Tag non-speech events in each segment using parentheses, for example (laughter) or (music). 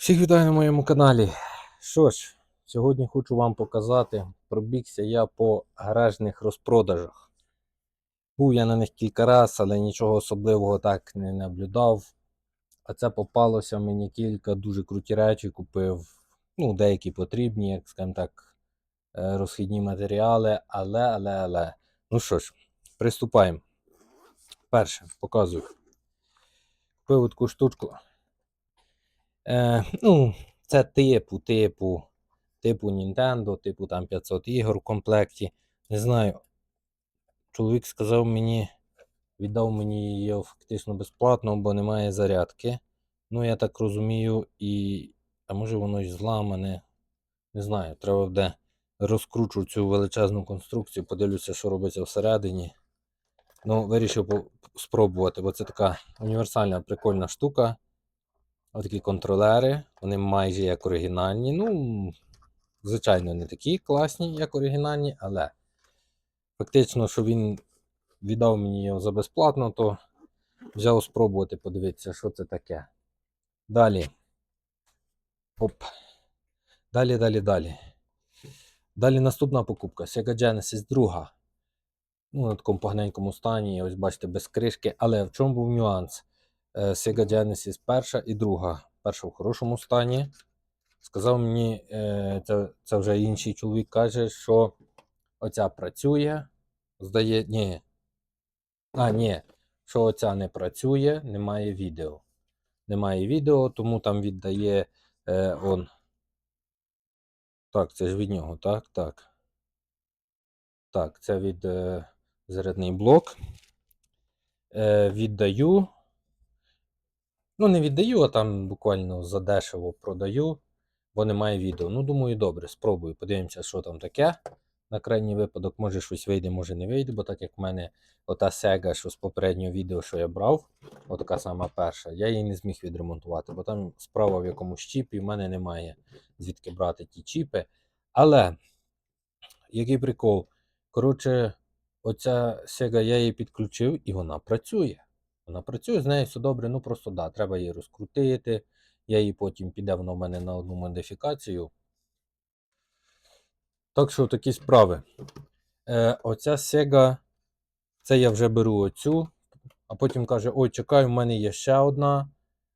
Всіх вітаю на моєму каналі. Що ж, сьогодні хочу вам показати, пробігся я по гаражних розпродажах. Був я на них кілька разів, але нічого особливого так не наблюдав. А це попалося мені кілька дуже круті речі. Купив, ну, деякі потрібні, як скажімо так, е, розхідні матеріали. Але, але, але. Ну що ж, приступаємо. Перше, показую. Купив таку штучку. Е, ну, це типу, типу, типу Nintendo, типу там 500 ігор в комплекті. Не знаю. Чоловік сказав мені, віддав мені її фактично безплатно, бо немає зарядки. Ну, я так розумію, і. А може воно й зламане. Не знаю, треба буде розкручу цю величезну конструкцію, подивлюся, що робиться всередині. Ну, вирішив спробувати, бо це така універсальна прикольна штука. Отакі контролери, вони майже як оригінальні. Ну, звичайно, не такі класні, як оригінальні, але фактично, що він віддав мені його за безплатно, то взяв спробувати подивитися, що це таке. Далі. Оп. Далі, далі, далі. Далі наступна покупка. Sega Genesis 2. Ну, на такому поганенькому стані, ось бачите, без кришки. Але в чому був нюанс? Е, Sega Genesis перша і друга. Перша в хорошому стані. Сказав мені, е, це, це вже інший чоловік каже, що оця працює. Здає, ні. А, ні, що оця не працює, немає відео. Немає відео, тому там віддає е, он. Так, це ж від нього, так, так. Так, це від е, зарядний блок. Е, віддаю. Ну, не віддаю, а там буквально задешево продаю, бо немає відео. Ну, думаю, добре, спробую. Подивимося, що там таке. На крайній випадок, може щось вийде, може не вийде, бо так як в мене ота Sega, що з попереднього відео, що я брав, отака сама перша, я її не зміг відремонтувати, бо там справа в якомусь чіпі, в мене немає звідки брати ті чіпи. Але, який прикол? Коротше, оця Sega я її підключив і вона працює. Вона працює, з нею все добре, ну просто да, треба її розкрутити. Я її потім піде вона в мене на одну модифікацію. Так що такі справи. Е, оця Sega, це я вже беру оцю, а потім каже: ой, чекай, в мене є ще одна.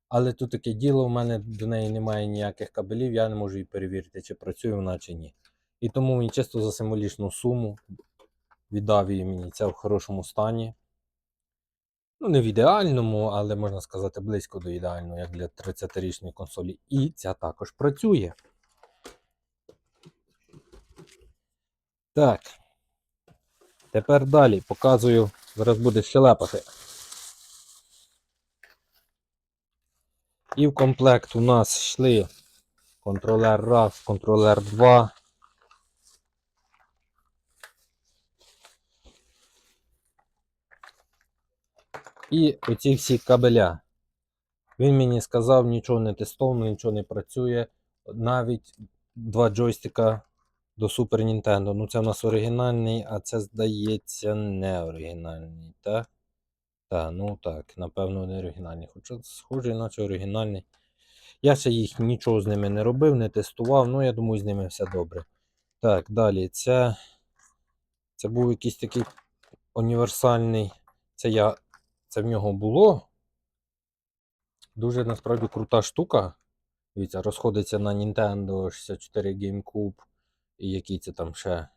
Але тут таке діло, в мене до неї немає ніяких кабелів, я не можу її перевірити, чи працює вона, чи ні. І тому він чисто за символічну суму віддав її мені це в хорошому стані. Ну, не в ідеальному, але можна сказати, близько до ідеального, як для 30-річної консолі. І ця також працює. Так. Тепер далі показую. Зараз буде щелепати. І в комплект у нас йшли контролер 1, контролер 2. І оці всі кабеля. Він мені сказав, нічого не тестовано, нічого не працює. Навіть два джойстика до Super Nintendo. Ну, це в нас оригінальний, а це, здається, не оригінальний, так? Так, ну так, напевно, не оригінальний. Хоча схожий, наче оригінальний. Я ще їх нічого з ними не робив, не тестував, ну я думаю, з ними все добре. Так, далі. Це, це був якийсь такий універсальний. Це я. Це в нього було. Дуже насправді крута штука. Дивіться, розходиться на Nintendo 64 GameCube. І який це там ще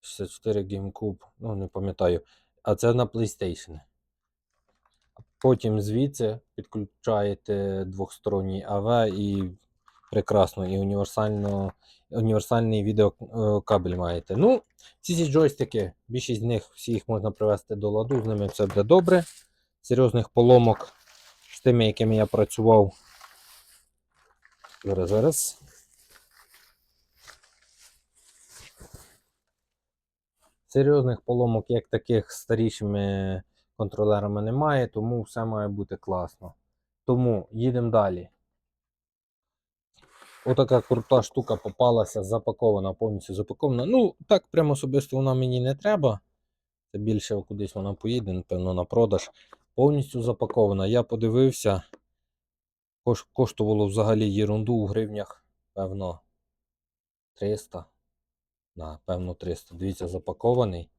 64 GameCube, ну не пам'ятаю. А це на PlayStation. Потім звідси підключаєте двохсторонній AV і прекрасно, і універсально, універсальний відеокабель маєте. Ну, ці ці джойстики, більшість з них всі їх можна привести до ладу, з ними все буде добре. Серйозних поломок з тими, якими я працював. Зараз, зараз. Серйозних поломок, як таких старішими контролерами немає, тому все має бути класно. Тому їдемо далі. Отака крута штука попалася, запакована, повністю запакована. Ну, так прямо особисто вона мені не треба. Це більше кудись вона поїде, напевно, на продаж. Повністю запакована. Я подивився. Кош- коштувало взагалі єрунду у гривнях, певно, 300. Да, певно, 300. Дивіться, запакований.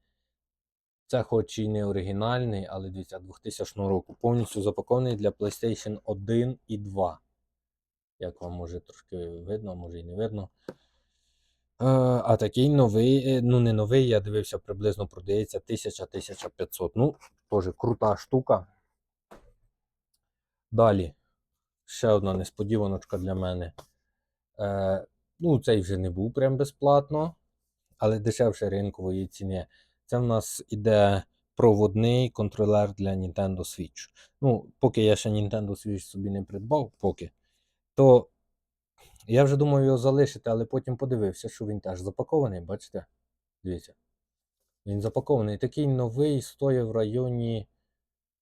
Це хоч і не оригінальний, але дивіться, 2000 року. Повністю запакований для PlayStation 1 і 2. Як вам може трошки видно, може і не видно. Е, а такий новий, е, ну не новий, я дивився, приблизно продається 1000-1500. Ну, теж крута штука. Далі. Ще одна несподіваночка для мене. Е, ну, цей вже не був прям безплатно, але дешевше ринкової ціни. Це в нас іде проводний контролер для Nintendo Switch. Ну, поки я ще Nintendo Switch собі не придбав, поки, то я вже думав його залишити, але потім подивився, що він теж запакований, бачите? Дивіться. Він запакований. Такий новий, стоїть в районі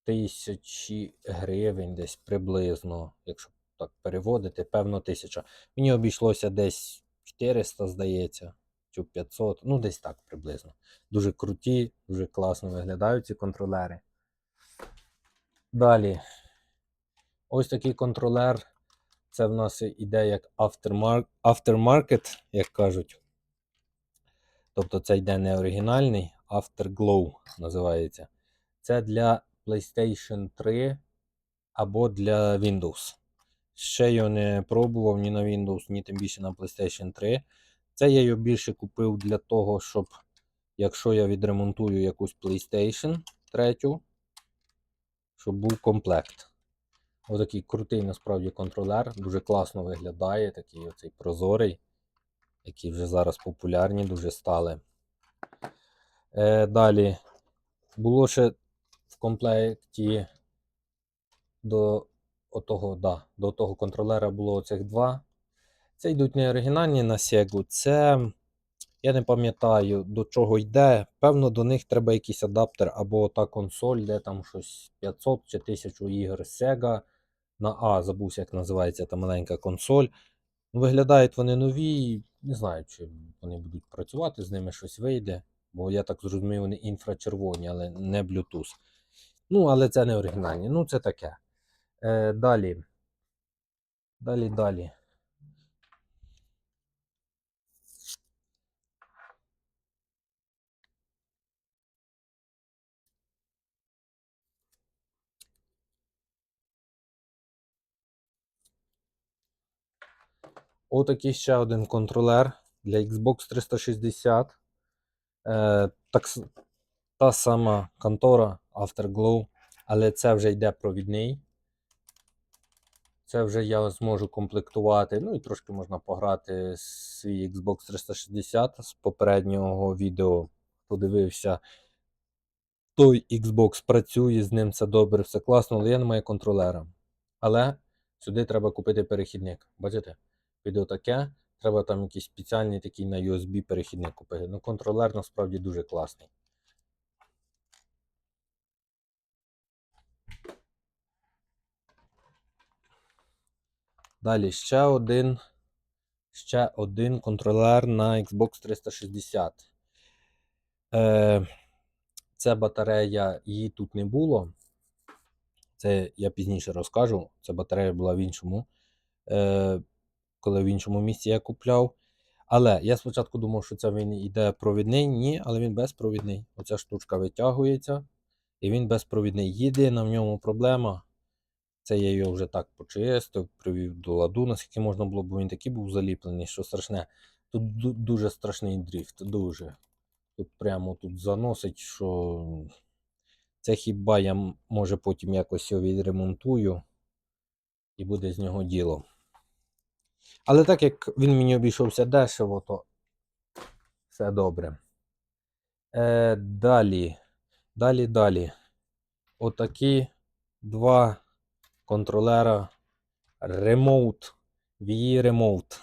тисячі гривень десь приблизно, якщо так переводити, певно, тисяча. Мені обійшлося десь 400, здається, чи 500, ну десь так приблизно. Дуже круті, дуже класно виглядають ці контролери. Далі. Ось такий контролер. Це в нас іде як aftermarket, як кажуть. Тобто це йде не оригінальний, Afterglow називається. Це для PlayStation 3 або для Windows. Ще його не пробував ні на Windows, ні тим більше на PlayStation 3. Це я його більше купив для того, щоб якщо я відремонтую якусь PlayStation 3, щоб був комплект. Отакий крутий насправді контролер, дуже класно виглядає, такий оцей прозорий, які вже зараз популярні, дуже стали. Е, далі було ще в комплекті до отого, да, до того контролера було оцих два. Це йдуть не оригінальні на Sega. Це я не пам'ятаю до чого йде. Певно, до них треба якийсь адаптер або та консоль, де там щось 500 чи 1000 ігор Sega. На А, забувся, як називається та маленька консоль. Виглядають вони нові. Не знаю, чи вони будуть працювати, з ними щось вийде. Бо я так зрозумів, вони інфрачервоні, але не Bluetooth. Ну, але це не оригінальні. Ну, це таке. Е, далі. Далі, далі. Отакий ще один контролер для Xbox 360. Е, так, та сама контора Afterglow, але це вже йде провідний. Це вже я зможу комплектувати. Ну і трошки можна пограти свій Xbox 360 з попереднього відео. Подивився. Той Xbox працює, з ним все добре, все класно, але я не маю контролера. Але сюди треба купити перехідник. Бачите? Під отаке. Треба там якийсь спеціальний такий на USB перехідник купити. Ну, контролер насправді дуже класний. Далі ще один. Ще один контролер на Xbox 360. Е, це батарея, її тут не було. Це я пізніше розкажу. Ця батарея була в іншому. Е, коли в іншому місці я купляв. Але я спочатку думав, що це він іде провідний. Ні, але він безпровідний. Оця штучка витягується. І він безпровідний. Єдина в ньому проблема. Це я його вже так почистив, привів до ладу, наскільки можна було, бо він такий був заліплений, що страшне. Тут дуже страшний дріфт, дуже. Тут прямо тут заносить, що це хіба я може потім якось його відремонтую і буде з нього діло. Але так як він мені обійшовся дешево, то все добре. Е, далі. Далі, далі. Отакі два контролера Remote. VE Remote.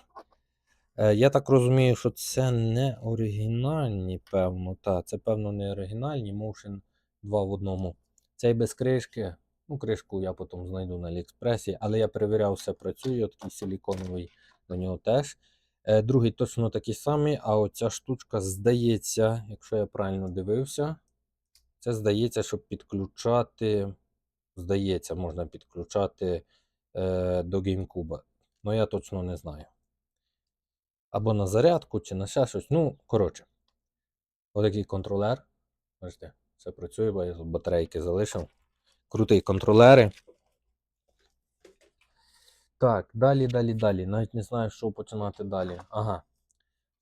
Е, я так розумію, що це не оригінальні, певно. Та, це, певно, не оригінальні. Motion 2 в одному. Цей без кришки. Ну, кришку я потім знайду на Аліекспресі, але я перевіряв, все працює. Такий силіконовий на нього теж. Е, другий точно такий самий, а оця штучка здається, якщо я правильно дивився, це здається, щоб підключати. Здається, можна підключати е, до GameCube. Ну я точно не знаю. Або на зарядку, чи на ще щось. Ну, коротше. Отакий контролер. Бачите, все працює, бо я батарейки залишив. Крутий контролери. Так, далі, далі, далі. Навіть не знаю, що починати далі. Ага.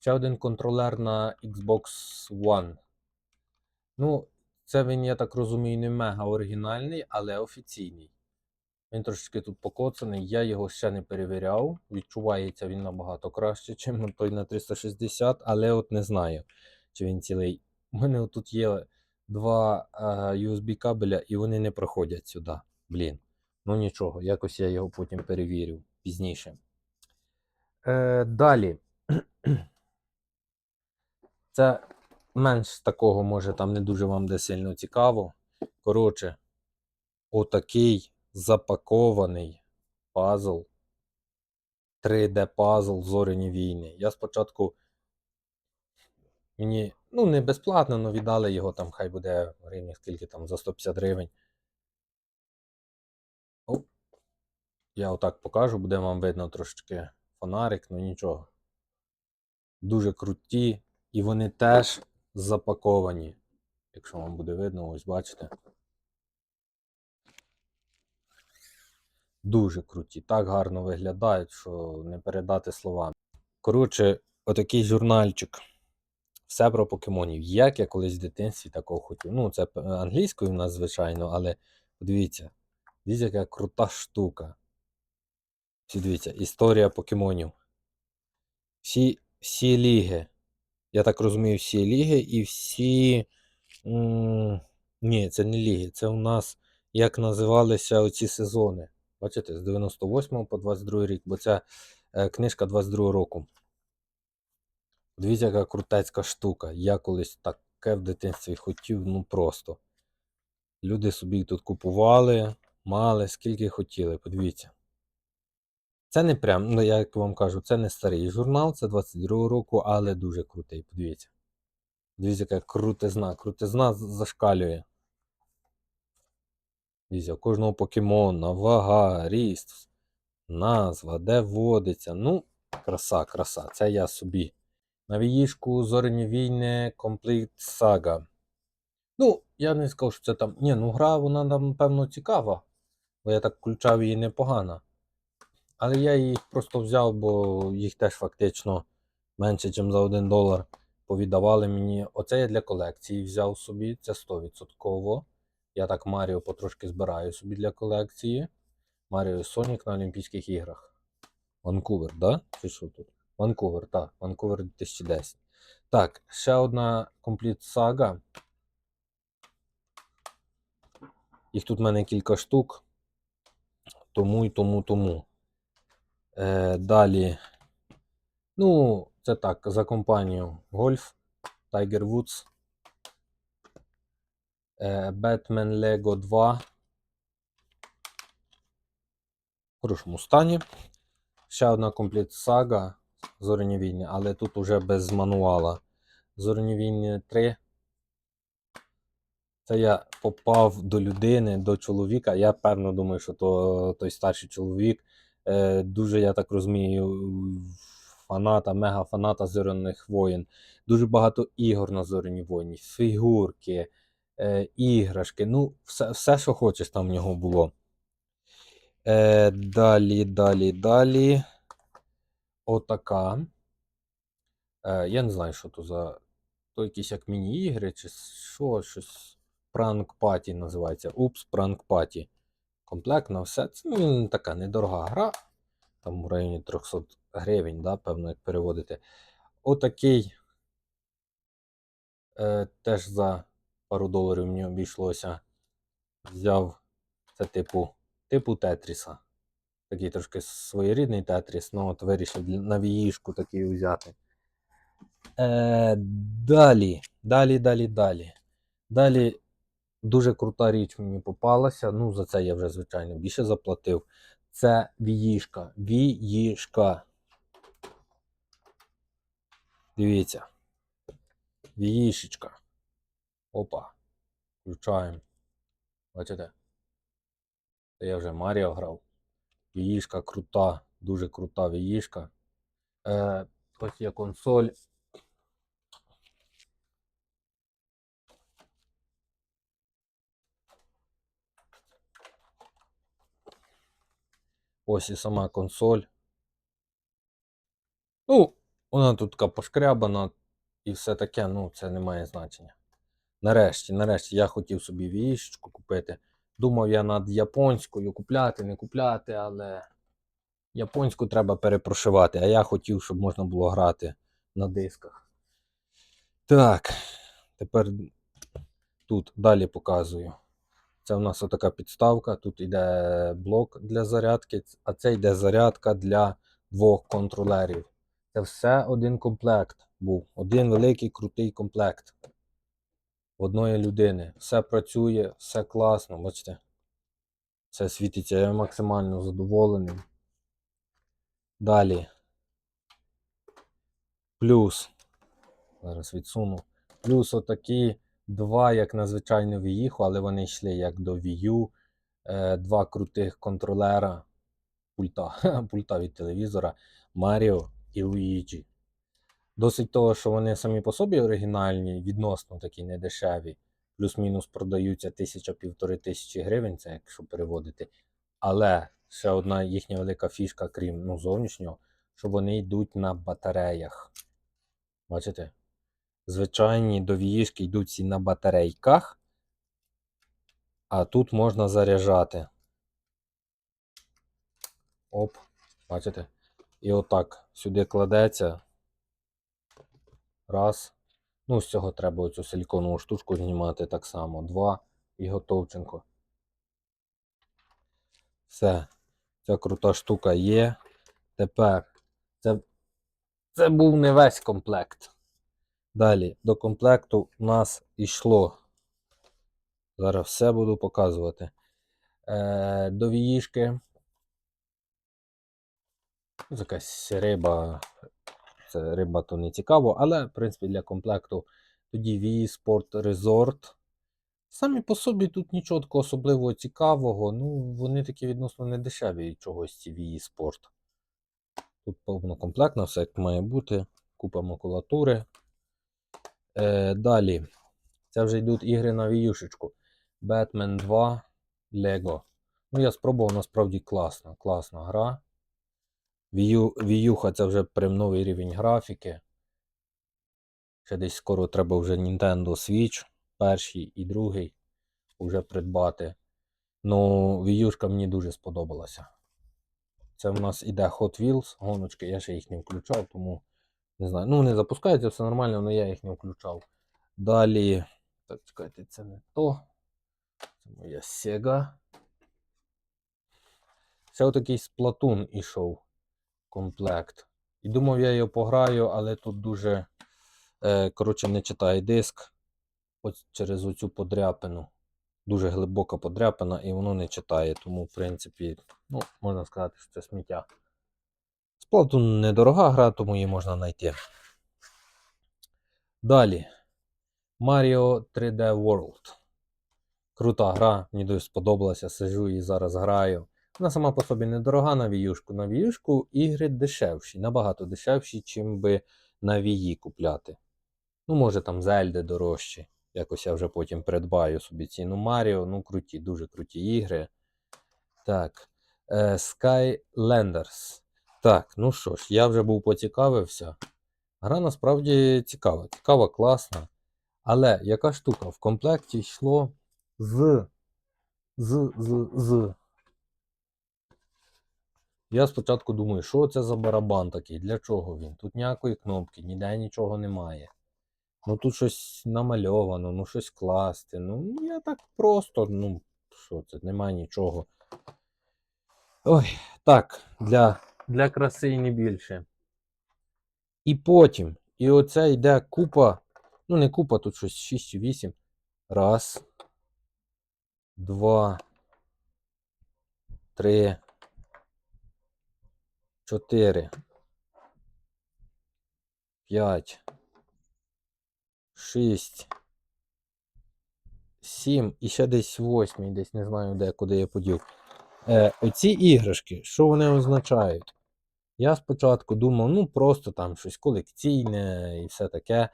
Ще один контролер на Xbox One. Ну, це він, я так розумію, не мега оригінальний, але офіційний. Він трошечки тут покоцаний, я його ще не перевіряв. Відчувається він набагато краще, ніж той на 360, але от не знаю, чи він цілий. У мене тут є два е, USB кабеля, і вони не проходять сюди. Блін. Ну нічого, якось я його потім перевірю пізніше. Е, далі. (clears throat) Це менш такого, може, там не дуже вам де сильно цікаво. Коротше, отакий запакований пазл. 3D пазл Зоряні війни. Я спочатку мені, ну, не безплатно, але віддали його там, хай буде гривень, скільки там, за 150 гривень. Оп. Я отак покажу, буде вам видно трошечки фонарик, ну нічого. Дуже круті, і вони теж запаковані. Якщо вам буде видно, ось бачите. Дуже круті, так гарно виглядають, що не передати словами. Коротше, отакий журнальчик. Все про покемонів. Як я колись в дитинстві такого хотів. Ну, це англійською в нас, звичайно, але подивіться, дивіться, яка крута штука. Всі дивіться, історія покемонів. Всі, всі ліги. Я так розумію, всі ліги і всі. м, Ні, це не ліги. Це у нас як називалися оці сезони. Бачите, з 98 по 22 рік, бо це е, книжка 22 року. Дивіться, яка крутецька штука. Я колись таке в дитинстві хотів, ну просто. Люди собі тут купували, мали, скільки хотіли, подивіться. Це не прям, ну я як вам кажу, це не старий журнал, це 22 року, але дуже крутий. Подивіться. Дивіться, яка крутизна. Крутизна зашкалює. Дивіться, у кожного покемона, вага, ріст, назва, де вводиться. Ну, краса, краса. Це я собі. На віїшку Зоряні війни Complete Saga. Ну, я не скажу, що це там. Ні, ну гра, вона там, певно, цікава. Бо я так включав її непогано. Але я їх просто взяв, бо їх теж фактично менше, ніж за 1 долар повіддавали мені. Оце я для колекції взяв собі, це 100%. Я так Маріо потрошки збираю собі для колекції. Маріо і Сонік на Олімпійських іграх. Ванкувер, да? Чи що тут? Ванкувер, так. Ванкувер 2010. Так, ще одна Complete Saga. Їх тут в мене кілька штук. Тому і тому, тому. Е, далі. Ну, це так, за компанію Golf, Tiger Woods, е, Batman Lego 2. В хорошому стані. Ще одна комплект сага Зоряні війни, але тут уже без мануала. Зоряні війни 3. Це я попав до людини, до чоловіка. Я певно думаю, що то той старший чоловік. Е, дуже, я так розумію, фаната, мега фаната зоряних воїн. Дуже багато ігор на зоряні воїні, фігурки, е, іграшки. Ну, все, все, що хочеш, там в нього було. Е, далі, далі, далі. Отака. Е, я не знаю, що то за. То якісь як міні-ігри, чи що, щось. Пранк Паті називається. Упс, Пранк Паті. Комплект на все. Це ну, така недорога гра. Там в районі 300 гривень, да, певно, як переводити. Отакий. Е, теж за пару доларів мені обійшлося. Взяв це типу, типу Тетріса. Такий трошки своєрідний Тетріс, ну от вирішив на віїшку такий взяти. Е, далі, далі, далі, далі. Далі дуже крута річ мені попалася. Ну, за це я вже, звичайно, більше заплатив. Це віїшка. Віїшка. Дивіться. Віїшечка. Опа. Включаємо. Бачите? Це я вже Маріо грав. Віїшка крута, дуже крута віїшка. Е, ось є консоль. Ось і сама консоль. Ну, вона тут така пошкрябана і все таке, ну, це не має значення. Нарешті, нарешті, я хотів собі віїшечку купити. Думав я над японською купляти, не купляти, але японську треба перепрошивати, а я хотів, щоб можна було грати на дисках. Так, тепер тут далі показую. Це в нас отака підставка. Тут йде блок для зарядки, а це йде зарядка для двох контролерів. Це все один комплект був. Один великий крутий комплект. Одної людини. Все працює, все класно, бачите. Все світиться, я максимально задоволений. Далі. Плюс. Зараз відсуну. Плюс отакі два, як на звичайну Wii, але вони йшли як до Wii Е, Два крутих контролера пульта, (laughs) пульта від телевізора Маріо і Луїджі. Досить того, що вони самі по собі оригінальні, відносно такі недешеві, плюс-мінус продаються тисяча-півтори тисячі гривень, це якщо переводити. Але ще одна їхня велика фішка, крім ну, зовнішнього, що вони йдуть на батареях. Бачите? Звичайні довіїшки йдуть всі на батарейках, а тут можна заряджати. Оп, бачите? І отак сюди кладеться. Раз. Ну, з цього треба оцю силіконову штучку знімати так само. Два. І готовченко. Все. Ця крута штука є. Тепер це, це був не весь комплект. Далі до комплекту у нас йшло. Зараз все буду показувати. Е, до віїшки. Якась риба. Риба то не цікаво, але, в принципі, для комплекту тоді Wii Sport Resort. Самі по собі тут нічого такого особливого цікавого. Ну, вони такі відносно не дешеві чогось ці Wii Sport. Тут повнокомплектно, все як має бути. Купа макулатури. Е, далі. Це вже йдуть ігри на віюшечку. Batman 2 Lego. Ну, я спробував, насправді класна, класна гра. Вію, Віюха це вже прям новий рівень графіки. Ще десь скоро треба вже Nintendo Switch, перший і другий вже придбати. Ну, Віюшка мені дуже сподобалася. Це в нас іде Hot Wheels, гоночки, я ще їх не включав, тому не знаю. Ну, не запускається, все нормально, але я їх не включав. Далі. Так, чекайте, це не то. Це моя Sega. Ще отакий Splatoon ішов комплект. І думав, я його пограю, але тут дуже, е, коротше, не читає диск. Ось через оцю подряпину. Дуже глибока подряпина, і воно не читає. Тому, в принципі, ну, можна сказати, що це сміття. Splatoon недорога гра, тому її можна знайти. Далі. Mario 3D World. Крута гра, мені дуже сподобалася. Сижу і зараз граю. Вона сама по собі недорога на віюшку. На віюшку ігри дешевші, набагато дешевші, чим би на вії купляти. Ну, може там Зельди дорожчі. Якось я вже потім придбаю собі ціну Маріо. Ну, круті, дуже круті ігри. Так. Е, Skylanders. Так, ну що ж, я вже був поцікавився. Гра насправді цікава, цікава, класна. Але яка штука? В комплекті йшло з. З, з, з. Я спочатку думаю, що це за барабан такий, для чого він? Тут ніякої кнопки, ніде нічого немає. Ну тут щось намальовано, ну щось класти. Ну, я так просто, ну, що це, немає нічого. Ой, так, для, для краси і не більше. І потім, і оце йде купа, ну не купа, тут щось 6 8. Раз. Два. Три. Чотири. П'ять. Шість. Сім. І ще десь восьмий, десь не знаю де, куди я подів. Е, оці іграшки, що вони означають? Я спочатку думав, ну просто там щось колекційне і все таке.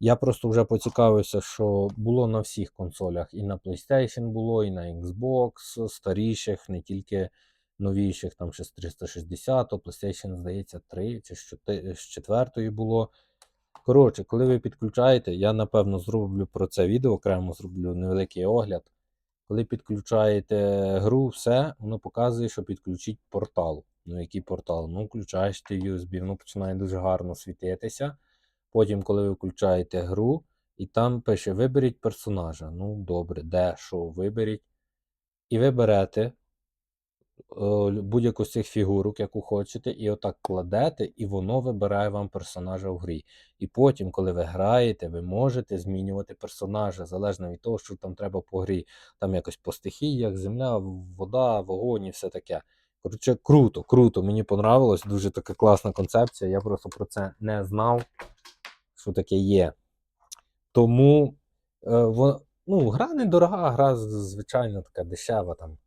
Я просто вже поцікавився, що було на всіх консолях. І на PlayStation було, і на Xbox старіших, не тільки новіших, там ще з 360, то PlayStation, здається, 3 чи з чотири- з 4 було. Коротше, коли ви підключаєте, я напевно зроблю про це відео, окремо зроблю невеликий огляд. Коли підключаєте гру, все, воно показує, що підключить портал. Ну, який портал? Ну, включаєш ти USB, воно починає дуже гарно світитися. Потім, коли ви включаєте гру, і там пише: виберіть персонажа. Ну, добре, де, що, виберіть. І ви берете будь-яку з цих фігурок, яку хочете, і отак кладете, і воно вибирає вам персонажа в грі. І потім, коли ви граєте, ви можете змінювати персонажа, залежно від того, що там треба по грі. Там якось по стихіях, земля, вода, вогонь і все таке. Коротше, круто, круто. Мені понравилось, дуже така класна концепція. Я просто про це не знав, що таке є. Тому е, ну, гра недорога, гра звичайно така дешева там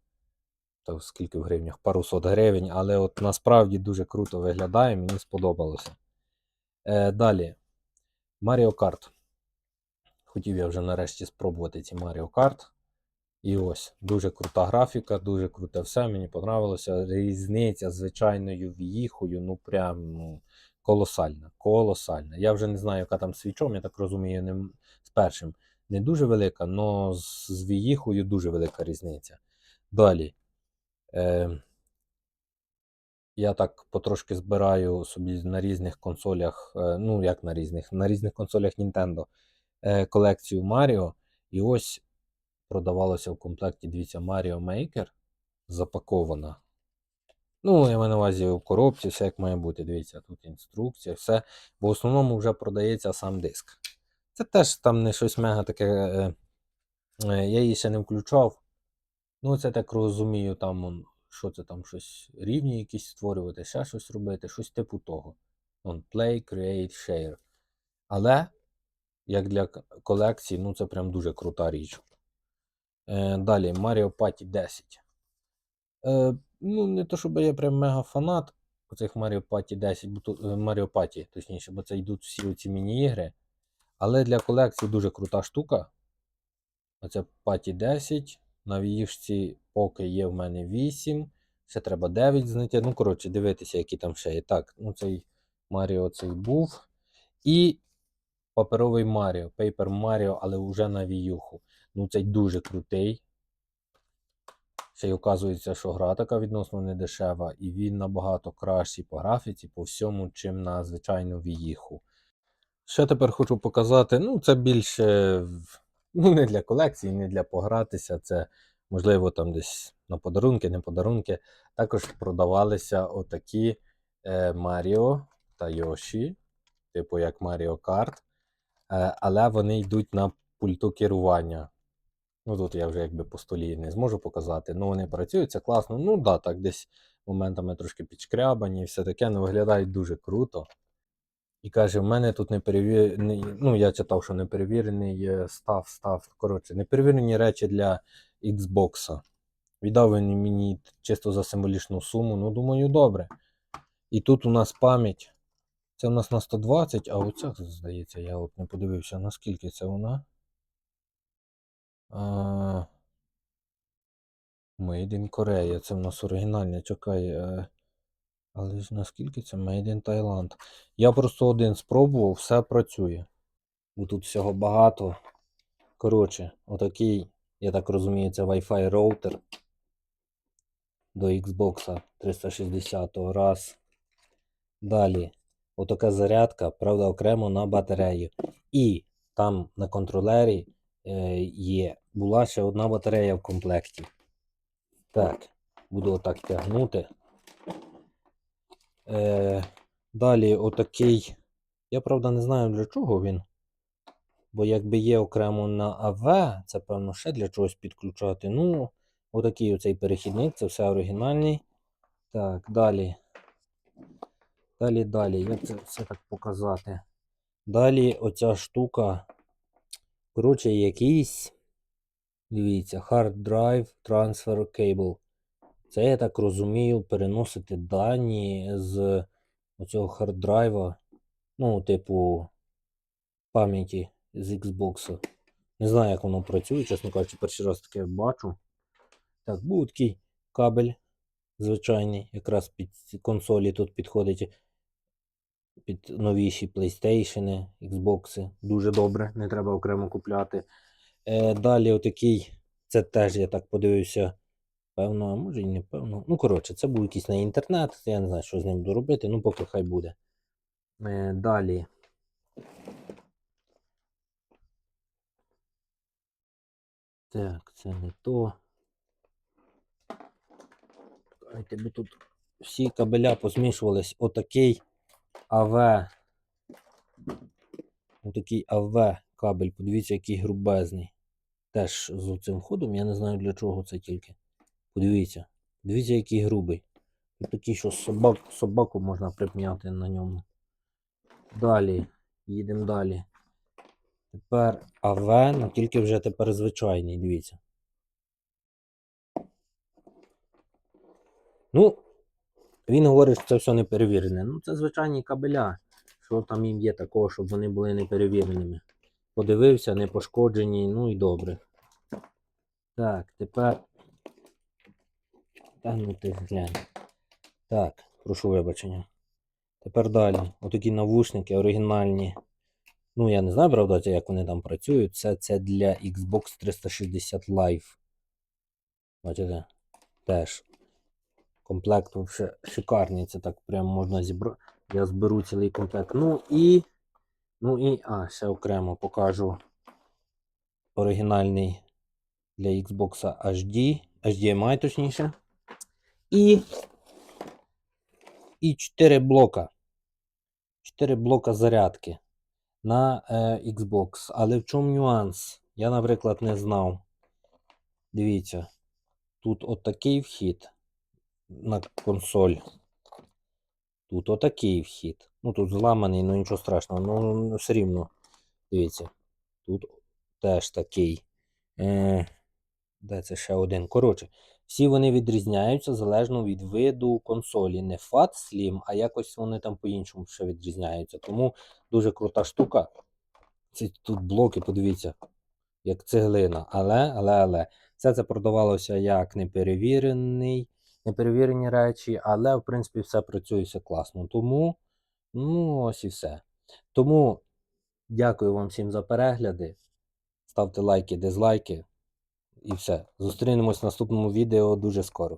то скільки в гривнях, пару сот гривень, але от насправді дуже круто виглядає, мені сподобалося. Е, далі, Mario Kart. Хотів я вже нарешті спробувати ці Mario Kart. І ось, дуже крута графіка, дуже круте все, мені подобалося. Різниця з звичайною віїхою, ну прям ну, колосальна. Колосальна. Я вже не знаю, яка там свічом, я так розумію, не, з першим не дуже велика, але з, з віїхою дуже велика різниця. Далі. Е, я так потрошки збираю собі на різних консолях, е, ну як на різних, на різних консолях Nintendo е, колекцію Mario. І ось продавалося в комплекті, дивіться, Mario Maker запакована. Ну, я маю на увазі в коробці, все як має бути. Дивіться, тут інструкція, все. Бо в основному вже продається сам диск. Це теж там не щось мега таке. е, е, Я її ще не включав. Ну, це так розумію, там он, що це там щось рівні якісь створювати, ще щось робити, щось типу того. Он, Play, Create, Share. Але, як для колекції, ну це прям дуже крута річ. Е, далі, Mario Party 10. Е, ну, не то, щоб я прям мега фанат оцих Mario Party 10, бо тут, е, Mario Party, точніше, бо це йдуть всі оці міні-ігри. Але для колекції дуже крута штука. Оце Паті 10. На віїшці поки є в мене 8. Ще треба 9 знайти. Ну, коротше, дивитися, які там ще є. Так, ну цей Маріо цей був. І паперовий Маріо, Paper Mario, але вже на віюху. Ну, цей дуже крутий. Ще й оказується, що гра така відносно не дешева, і він набагато кращий по графіці, по всьому, чим на звичайну віїху. Ще тепер хочу показати. Ну, це більше ну, не для колекції, не для погратися. Це, можливо, там десь на подарунки, не подарунки. Також продавалися отакі е, Маріо та Йоші, типу як Mario Kart. Е, але вони йдуть на пульту керування. Ну, тут я вже якби по столі не зможу показати. Ну, вони працюють, це класно. Ну, да, так, десь моментами трошки підшкрябані і все таке, але виглядають дуже круто. І каже, в мене тут неперевірений, ну я читав, що неперевірений е, став, став. Коротше, неперевірені речі для Xbox. Віддав він мені чисто за символічну суму. Ну, думаю, добре. І тут у нас пам'ять. Це у нас на 120, а оця, здається, я от не подивився, наскільки це вона. А... Made in Korea. Це в нас оригінальне, чекай. Але ж наскільки це Made in Thailand? Я просто один спробував, все працює. Бо тут всього багато. Коротше, отакий, я так розумію, це Wi-Fi роутер до Xbox 360 раз. Далі, отака зарядка, правда, окремо на батарею. І там на контролері е, є, була ще одна батарея в комплекті. Так, буду отак тягнути. Е, далі отакий. Я правда не знаю для чого він. Бо якби є окремо на АВ, це певно ще для чогось підключати. Ну, отакий оцей перехідник, це все оригінальний. Так, далі. Далі, далі. Як це все так показати? Далі оця штука. Коротше, якийсь. Дивіться, Hard Drive Transfer Cable. Це, я так розумію, переносити дані з оцього харддрайва, ну, типу, пам'яті з Xbox. Не знаю, як воно працює, чесно кажучи, перший раз таке бачу. Так, був такий кабель звичайний, якраз під консолі тут підходить під новіші PlayStation, Xbox. Дуже добре, не треба окремо купляти. Е, далі отакий, це теж я так подивився. Певно, а може і не певно. Ну, коротше, це був якийсь на інтернет. Я не знаю, що з ним буду робити, ну поки хай буде. Е, далі. Так, це не то. Давайте би тут всі кабеля посмішувались. Отакий АВ. Отакий АВ кабель. Подивіться, який грубезний. Теж з цим ходом. Я не знаю для чого це тільки. Подивіться. Дивіться, який грубий. Тут такий, що собак, собаку можна припняти на ньому. Далі. Їдемо далі. Тепер АВ, ну тільки вже тепер звичайний, дивіться. Ну, він говорить, що це все не перевірене. Ну, це звичайні кабеля. Що там їм є такого, щоб вони були неперевіреними. Подивився, не пошкоджені, ну і добре. Так, тепер. Та ну ти глянь. Так, прошу вибачення. Тепер далі. Отакі навушники оригінальні. Ну, я не знаю, правда, як вони там працюють. Це, це для Xbox 360 Live. Бачите? Теж. Комплект вообще шикарний. Це так прям можна зібрати. Я зберу цілий комплект. Ну і. Ну і. А, ще окремо покажу оригінальний для Xbox HD. HDMI точніше. І. І 4 блока. 4 блока зарядки на е, Xbox. Але в чому нюанс? Я, наприклад, не знав. Дивіться, тут отакий вхід на консоль. Тут отакий вхід. Ну тут зламаний, ну нічого страшного. Ну все рівно. Дивіться. Тут теж такий. Е, де це ще один? Коротше, всі вони відрізняються залежно від виду консолі. Не FAT Slim, а якось вони там по-іншому ще відрізняються. Тому дуже крута штука. Ці тут блоки, подивіться, як цеглина. Але, але, але. Все це продавалося як неперевірений, неперевірені речі, але в принципі все працює все класно. Тому, ну, ось і все. Тому дякую вам всім за перегляди. Ставте лайки, дизлайки. І все. Зустрінемось в наступному відео дуже скоро.